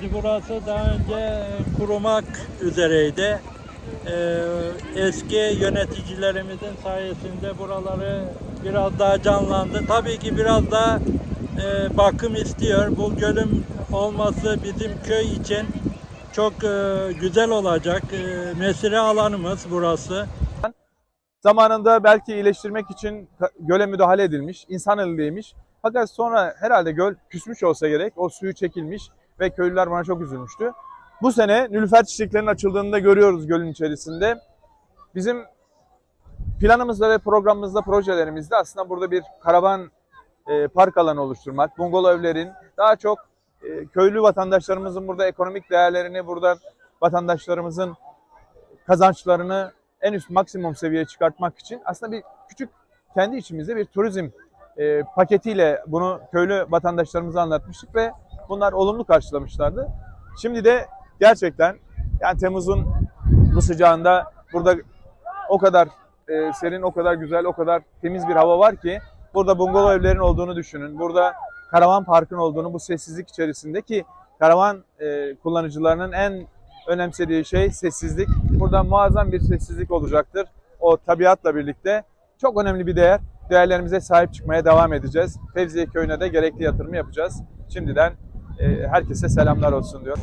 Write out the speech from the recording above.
Şimdi burası daha önce kurumak üzereydi. Ee, eski yöneticilerimizin sayesinde buraları biraz daha canlandı. Tabii ki biraz daha e, bakım istiyor. Bu gölün olması bizim köy için çok e, güzel olacak. E, mesire alanımız burası. Zamanında belki iyileştirmek için göle müdahale edilmiş, insan elindeymiş. Fakat sonra herhalde göl küsmüş olsa gerek, o suyu çekilmiş ve köylüler buna çok üzülmüştü. Bu sene nülüfer çiçeklerinin açıldığını da görüyoruz gölün içerisinde. Bizim planımızda ve programımızda, projelerimizde aslında burada bir karavan e, park alanı oluşturmak, bungalov evlerin daha çok e, köylü vatandaşlarımızın burada ekonomik değerlerini, burada vatandaşlarımızın kazançlarını en üst maksimum seviyeye çıkartmak için aslında bir küçük kendi içimizde bir turizm e, paketiyle bunu köylü vatandaşlarımıza anlatmıştık ve bunlar olumlu karşılamışlardı. Şimdi de gerçekten yani Temmuz'un bu sıcağında burada o kadar e, serin, o kadar güzel, o kadar temiz bir hava var ki burada bungalov evlerin olduğunu düşünün. Burada karavan parkın olduğunu bu sessizlik içerisinde ki karavan e, kullanıcılarının en önemsediği şey sessizlik. Burada muazzam bir sessizlik olacaktır. O tabiatla birlikte çok önemli bir değer. Değerlerimize sahip çıkmaya devam edeceğiz. Fevziye Köyü'ne de gerekli yatırımı yapacağız. Şimdiden herkese selamlar olsun diyor.